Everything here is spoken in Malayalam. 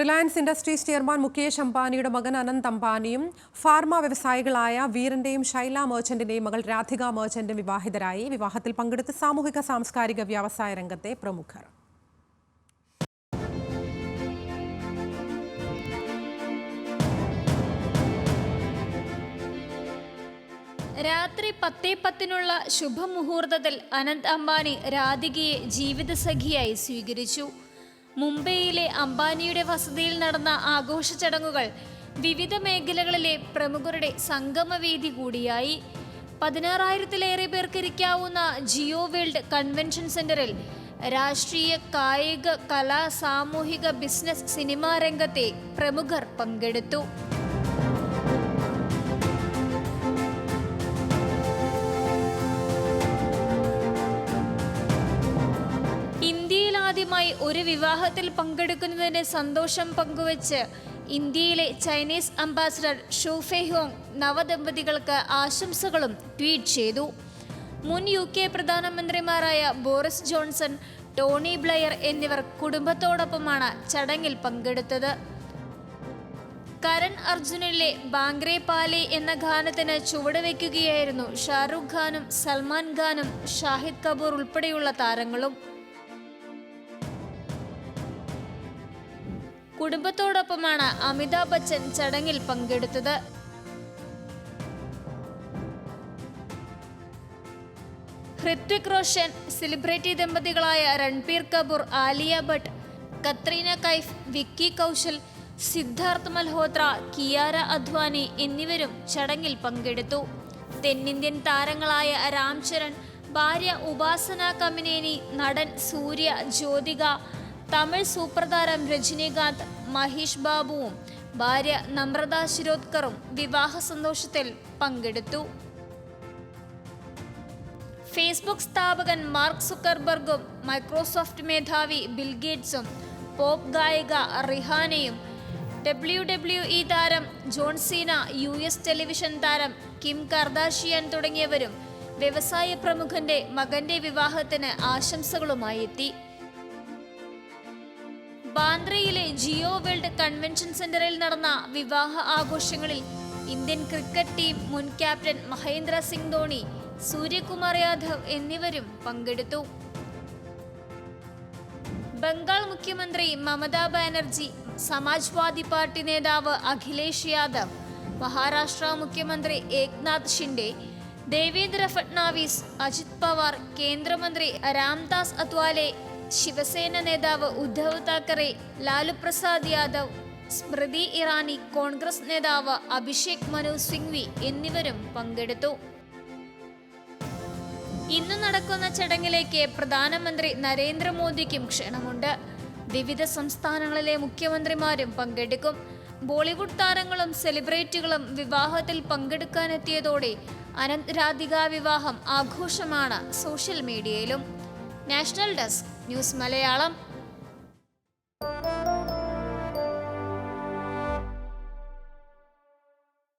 റിലയൻസ് ഇൻഡസ്ട്രീസ് ചെയർമാൻ മുകേഷ് അംബാനിയുടെ മകൻ അനന്ത് അംബാനിയും ഫാർമ വ്യവസായികളായ വീരന്റെയും ശൈല മേർച്ചന്റിന്റെയും മകൾ രാധിക മേർച്ചന്റും വിവാഹിതരായി. വിവാഹത്തിൽ പങ്കെടുത്ത് സാമൂഹിക സാംസ്കാരിക വ്യവസായ രംഗത്തെ പ്രമുഖർ. രാത്രി പത്തേ പത്തിനുള്ള ശുഭമുഹൂർത്തത്തിൽ അനന്ത് അംബാനി രാധികയെ ജീവിതസഖിയായി സ്വീകരിച്ചു. മുംബൈയിലെ അംബാനിയുടെ വസതിയിൽ നടന്ന ആഘോഷ ചടങ്ങുകൾ വിവിധ മേഖലകളിലെ പ്രമുഖരുടെ സംഗമവേദി കൂടിയായി. പതിനാറായിരത്തിലേറെ പേർക്ക് ഇരിക്കാവുന്ന ജിയോ വേൾഡ് കൺവെൻഷൻ സെന്ററിൽ രാഷ്ട്രീയ കായിക കലാ സാമൂഹിക ബിസിനസ് സിനിമാ രംഗത്തെ പ്രമുഖർ പങ്കെടുത്തു. ആദ്യമായി ഒരു വിവാഹത്തിൽ പങ്കെടുക്കുന്നതിന്റെ സന്തോഷം പങ്കുവച്ച് ഇന്ത്യയിലെ Chinese ambassador Xu Fei Hong നവദമ്പതികൾക്ക് ആശംസകളും ട്വീറ്റ് ചെയ്തു. മുൻ യു കെ പ്രധാനമന്ത്രിമാരായ ബോറിസ് ജോൺസൺ ടോണി ബ്ലെയർ എന്നിവർ കുടുംബത്തോടൊപ്പമാണ് ചടങ്ങിൽ പങ്കെടുത്തത്. കരൺ അർജുനിലെ ബാങ്ക്രെ പാലി എന്ന ഗാനത്തിന് ചുവടുവെക്കുകയായിരുന്നു ഷാറുഖ് ഖാനും സൽമാൻ ഖാനും ഷാഹിദ് കപൂർ ഉൾപ്പെടെയുള്ള താരങ്ങളും. കുടുംബത്തോടൊപ്പമാണ് അമിതാഭ് ബച്ചൻ ചടങ്ങിൽ പങ്കെടുത്തത്. ഹൃത്വിക് റോഷൻ സെലിബ്രിറ്റി ദമ്പതികളായ രൺബീർ കപൂർ ആലിയ ഭട്ട് കത്രീന കൈഫ് വിക്കി കൗശൽ സിദ്ധാർത്ഥ് മൽഹോത്ര കിയാര അദ്വാനി എന്നിവരും ചടങ്ങിൽ പങ്കെടുത്തു. തെന്നിന്ത്യൻ താരങ്ങളായ രാം ചരൺ ഭാര്യ ഉപാസന കമിനേനി നടൻ സൂര്യ ജ്യോതിക തമിഴ് സൂപ്പർ താരം രജനീകാന്ത് മഹേഷ് ബാബുവും ഭാര്യ നമ്രത ശിരോദ്കറും വിവാഹ സന്തോഷത്തിൽ പങ്കെടുത്തു. ഫേസ്ബുക്ക് സ്ഥാപകൻ മാർക്ക് സുക്കർബർഗും മൈക്രോസോഫ്റ്റ് മേധാവി ബിൽഗേറ്റ്സും പോപ്പ് ഗായിക റിഹാനയും ഡബ്ല്യു ഡബ്ല്യു ഇ താരം John Cena U S television താരം കിം കർദാഷിയൻ തുടങ്ങിയവരും വ്യവസായ പ്രമുഖന്റെ മകന്റെ വിവാഹത്തിന് ആശംസകളുമായി എത്തി. ജിയോ വേൾഡ് കൺവെൻഷൻ സെന്ററിൽ നടന്ന വിവാഹ ആഘോഷങ്ങളിൽ ഇന്ത്യൻ ക്രിക്കറ്റ് ടീം മുൻ ക്യാപ്റ്റൻ മഹേന്ദ്ര സിംഗ് ധോണി സൂര്യകുമാർ യാദവ് എന്നിവരും പങ്കെടുത്തു. ബംഗാൾ മുഖ്യമന്ത്രി മമതാ ബാനർജി സമാജ്വാദി പാർട്ടി നേതാവ് അഖിലേഷ് യാദവ് മഹാരാഷ്ട്ര മുഖ്യമന്ത്രി ഏക്നാഥ് ഷിൻഡെ ദേവേന്ദ്ര ഫട്നാവിസ് അജിത് പവാർ കേന്ദ്രമന്ത്രി രാംദാസ് അത്വാലെ ശിവസേന നേതാവ് ഉദ്ധവ് താക്കറെ ലാലു പ്രസാദ് യാദവ് സ്മൃതി ഇറാനി കോൺഗ്രസ് നേതാവ് അഭിഷേക് മനു സിംഗ്വി എന്നിവരും പങ്കെടുത്തു. ഇന്ന് നടക്കുന്ന ചടങ്ങിലേക്ക് പ്രധാനമന്ത്രി നരേന്ദ്രമോദിക്കും ക്ഷണമുണ്ട്. വിവിധ സംസ്ഥാനങ്ങളിലെ മുഖ്യമന്ത്രിമാരും പങ്കെടുക്കും. ബോളിവുഡ് താരങ്ങളും സെലിബ്രിറ്റികളും വിവാഹത്തിൽ പങ്കെടുക്കാനെത്തിയതോടെ അനന്ത് രാധിക വിവാഹം ആഘോഷമാണ് സോഷ്യൽ മീഡിയയിലും. National desk news Malayalam.